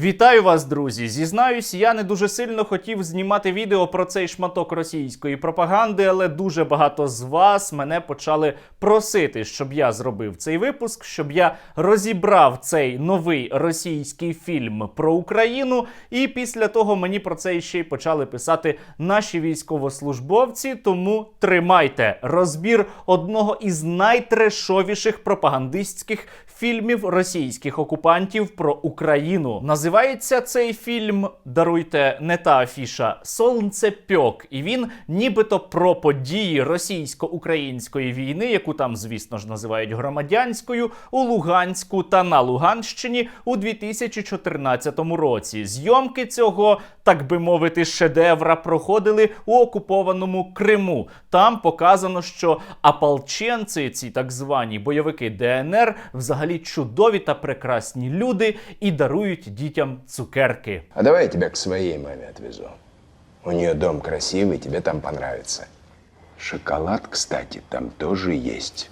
Вітаю вас, друзі! Зізнаюсь, я не дуже сильно хотів знімати відео про цей шматок російської пропаганди, але дуже багато з вас мене почали просити, щоб я зробив цей випуск, щоб я розібрав цей новий російський фільм про Україну. І після того мені про це ще й почали писати наші військовослужбовці. Тому тримайте розбір одного із найтрешовіших пропагандистських фільмів російських окупантів про Україну. Називається цей фільм, даруйте, не та афіша Сонцепьок. І він нібито про події російсько-української війни, яку там, звісно ж, називають громадянською, у Луганську та на Луганщині у 2014 році. Зйомки цього, так би мовити, шедевра проходили у окупованому Криму. Там показано, що ополченці, ці так звані бойовики ДНР, взагалі чудові та прекрасні люди і дарують дітям цукерки. А давай я тебя к своей маме отвезу. У нее дом красивый, тебе там понравится. Шоколад, кстати, там тоже есть.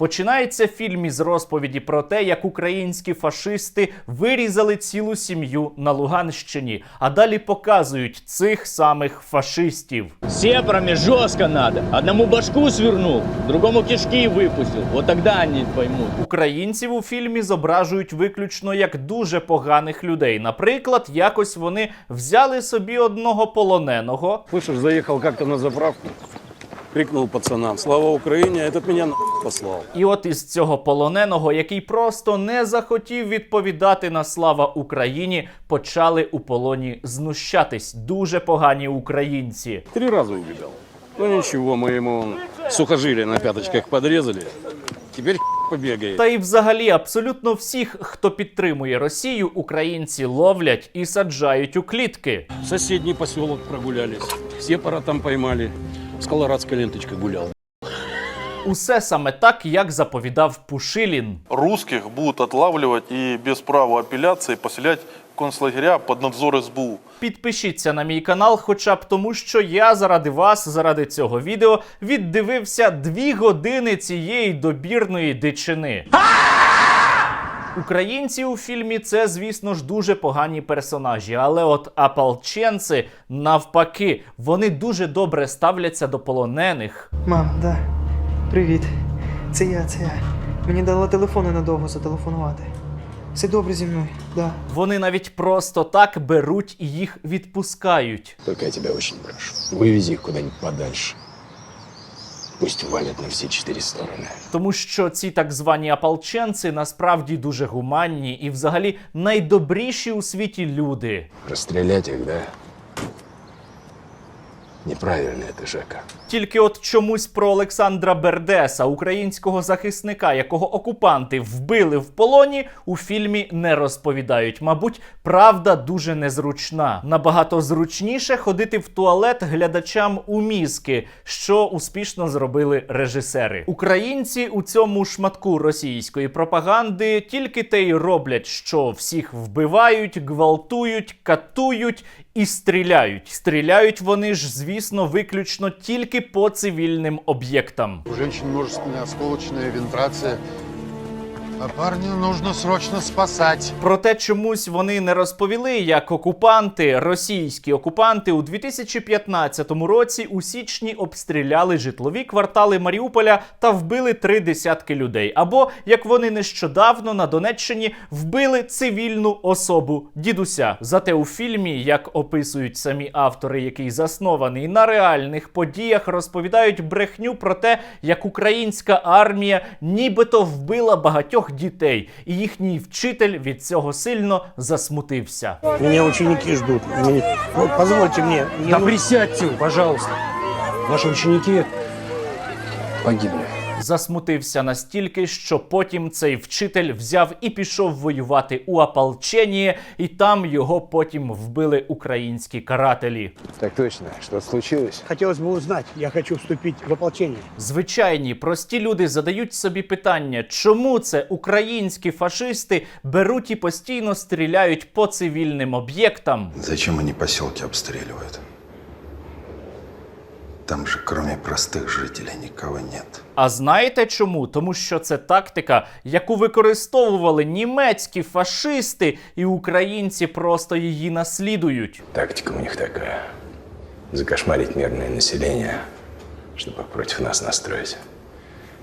Починається фільм із розповіді про те, як українські фашисти вирізали цілу сім'ю на Луганщині, а далі показують цих самих фашистів. Сепрами жестко надо. Одному башку свернул, другому кишки выпустил. Вот тогда они поймут. Українців у фільмі зображують виключно як дуже поганих людей. Наприклад, якось вони взяли собі одного полоненого, Слышишь, заехал как-то на заправку, крикнул пацанам «Слава Украине!» а Этот меня на послал. І от із цього полоненого, який просто не захотів відповідати на слава Україні, почали у полоні знущатись дуже погані українці. Три раза убегал. Ну ничего, мы ему сухожилия на пяточках подрезали. Теперь побегает. Та й взагалі абсолютно всіх, хто підтримує Росію, українці ловлять і саджають у клітки. В соседний поселок прогулялись. Сепара там поймали. С колорадской ленточкой гулял. Усе саме так, як заповідав Пушилін. русских будут отлавливать и без права апелляции поселять в концлагеря под надзор СБУ. Підпишіться на мій канал, хоча б тому, що я заради вас, заради цього відео, віддивився дві години цієї добірної дичини. Українці у фільмі це, звісно ж, дуже погані персонажі, але от ополченці, навпаки, вони дуже добре ставляться до полонених. Мам, да. Привіт. Це я, це я. Мені дали телефон ненадовго зателефонувати. Все добре зі мною, да. Вони навіть просто так беруть і їх відпускають. Только я тебя очень прошу, вывези их куда-нибудь подальше. Пусть валять на всі чотири сторони. Тому що ці так звані ополченці насправді дуже гуманні і, взагалі, найдобріші у світі люди. Розстріляти їх, да? Неправильно это, Жека. Тільки от чомусь про Олександра Бердеса, українського захисника, якого окупанти вбили в полоні, у фільмі не розповідають. Мабуть, правда дуже незручна. Набагато зручніше ходити в туалет глядачам у мізки, що успішно зробили режисери. Українці у цьому шматку російської пропаганди тільки те й роблять, що всіх вбивають, гвалтують, катують і стріляють. Стріляють вони ж, звісно, виключно тільки по цивільним об'єктам. У жінки множественная осколочная вентрация. А парня нужно срочно спасать. Проте чомусь вони не розповіли, як окупанти, російські окупанти у 2015 році у січні обстріляли житлові квартали Маріуполя та вбили три десятки людей. Або як вони нещодавно на Донеччині вбили цивільну особу дідуся. Зате у фільмі, як описують самі автори, який заснований на реальних подіях, розповідають брехню про те, як українська армія нібито вбила багатьох дітей, і їхній вчитель від цього сильно засмутився. Мені ученики ждуть. Мені... Вот позвольте мені. Та присядьте, пожалуйста. Ваші ученики Погибли. Засмутився настільки, що потім цей вчитель взяв і пішов воювати у Ополченні, і там його потім вбили українські карателі. Так точно. Что случилось? Хотелось бы узнать. Я хочу вступить в ополчение. Звичайні прості люди задають собі питання, чому це українські фашисти беруть і постійно стріляють по цивільним об'єктам. Зачем они поселки обстреливают? Там же кроме простих жителей нікого нет. А знаєте чому? Тому що це тактика, яку використовували німецькі фашисти, і українці просто її наслідують. Тактика у них така: Закошмарить мирне населення, щоб проти нас настроить.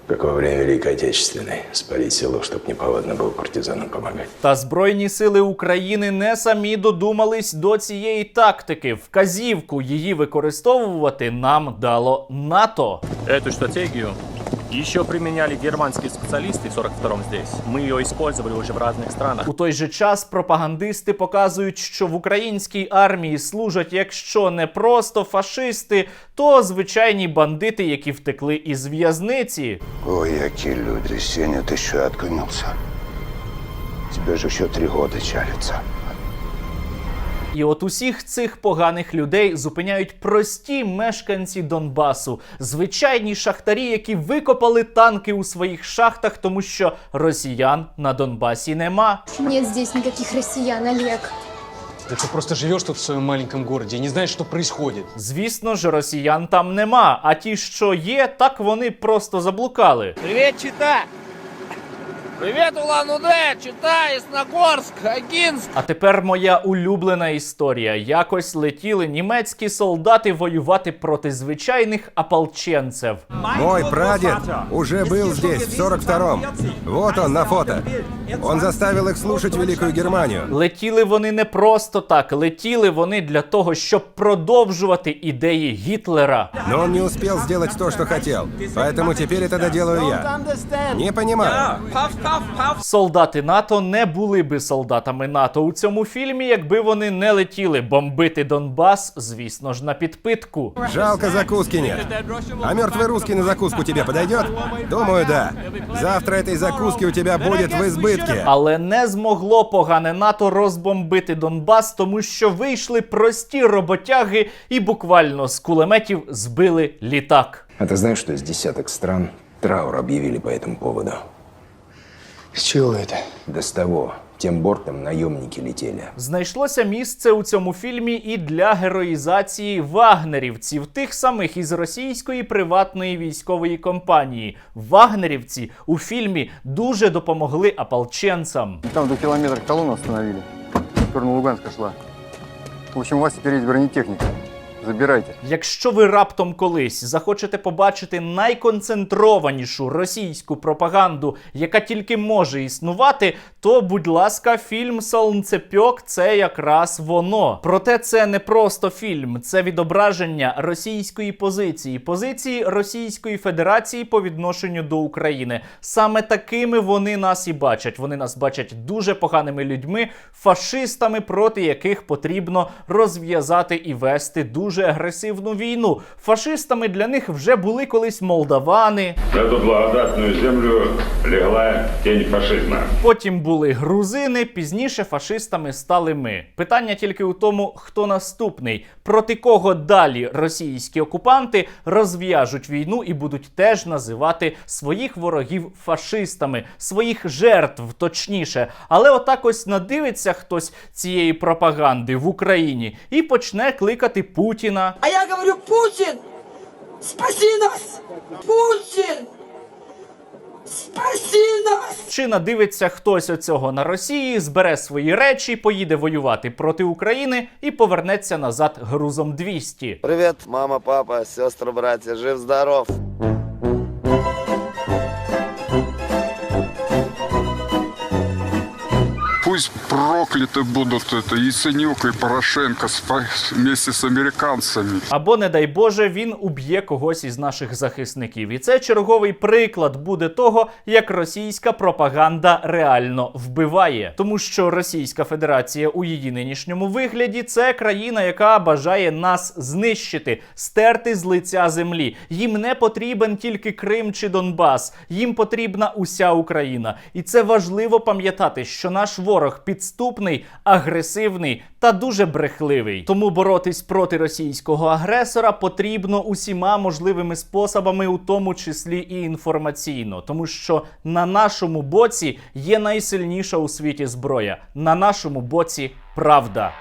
Как во время Великой Отечественной. Спалить село, чтобы неповадно было партизанам помогать. Та Збройні сили України не самі додумались до цієї тактики. Вказівку її використовувати нам дало НАТО. Эту стратегию еще применяли германские специалисты в 42-м здесь. Мы ее использовали уже в разных странах. У той же час пропагандисти показують, що в українській армії служать, якщо не просто фашисти, то звичайні бандити, які втекли із в'язниці. Ой, какие люди. Сеня, ты еще отклонился. Тебе же еще три года чалится. І от усіх цих поганих людей зупиняють прості мешканці Донбасу, звичайні шахтарі, які викопали танки у своїх шахтах, тому що росіян на Донбасі нема. Нет здесь никаких россиян, Олег. Да ты просто живешь тут в своем маленьком городе и не знаешь, что происходит. Звісно ж, росіян там нема. А ті, що є, так вони просто заблукали. Привет, Чита! Привет, Улан-Удэ! Чита, Ясногорск, Агинск! А тепер моя улюблена історія. Якось летіли німецькі солдати воювати проти звичайних ополченців. Мой прадед уже был здесь в 42-м. Вот он на фото. Он заставил их слушать Великую Германию. Летіли вони не просто так, летіли вони для того, щоб продовжувати ідеї Гітлера. Но он не успел сделать то, что хотел. Поэтому теперь это доделаю я. Не понимаю. Солдати НАТО не були би солдатами НАТО у цьому фільмі, якби вони не летіли бомбити Донбас, звісно ж, на підпитку. Жалко, закуски нет. А мертвый русский на закуску тебе подойдет? Думаю, да. Завтра этой закуски у тебя будет в избытке. Але не змогло погане НАТО розбомбити Донбас, тому що вийшли прості роботяги і буквально з кулеметів збили літак. А ты знаешь, что из десяток стран траур объявили по этому поводу? С чего это? Да с того. Тем бортом наемники летели. Знайшлося місце у цьому фільмі і для героїзації вагнерівців, тих самих із російської приватної військової компанії. Вагнерівці у фільмі дуже допомогли ополченцам. Там до километра колонну остановили. В сторону Луганска шла. В общем, у вас теперь есть бронетехника. Забирайте. Якщо ви раптом колись захочете побачити найконцентрованішу російську пропаганду, яка тільки може існувати, то, будь ласка, фільм Солнцепьок це якраз воно. Проте це не просто фільм, це відображення російської позиції, позиції Російської Федерації по відношенню до України. Саме такими вони нас і бачать. Вони нас бачать дуже поганими людьми, фашистами, проти яких потрібно розв'язати і вести дуже агресивну війну. Фашистами для них вже були колись молдавани. На эту благодатную землю легла тень фашизма. Потім були грузини, пізніше фашистами стали ми. Питання тільки у тому, хто наступний, проти кого далі російські окупанти розв'яжуть війну і будуть теж називати своїх ворогів фашистами, своїх жертв, точніше. Але отак ось надивиться хтось цієї пропаганди в Україні і почне кликати Путіна. А я говорю, Путин, спаси нас! Путин, спаси нас! Чи надивиться хтось оцього на Росії, збере свої речі, поїде воювати проти України і повернеться назад грузом 200. Привіт, мама, папа, сестра, браття, жив-здоров! Пусть прокляты будут это Яценюк и Порошенко вместе с американцами. Або, не дай Боже, він уб'є когось із наших захисників. І це черговий приклад буде того, як російська пропаганда реально вбиває. Тому що Російська Федерація у її нинішньому вигляді це країна, яка бажає нас знищити, стерти з лиця землі. Їм не потрібен тільки Крим чи Донбас, їм потрібна уся Україна. І це важливо пам'ятати, що наш ворог підступний, агресивний та дуже брехливий. Тому боротись проти російського агресора потрібно усіма можливими способами, у тому числі і інформаційно, тому що на нашому боці є найсильніша у світі зброя. На нашому боці правда.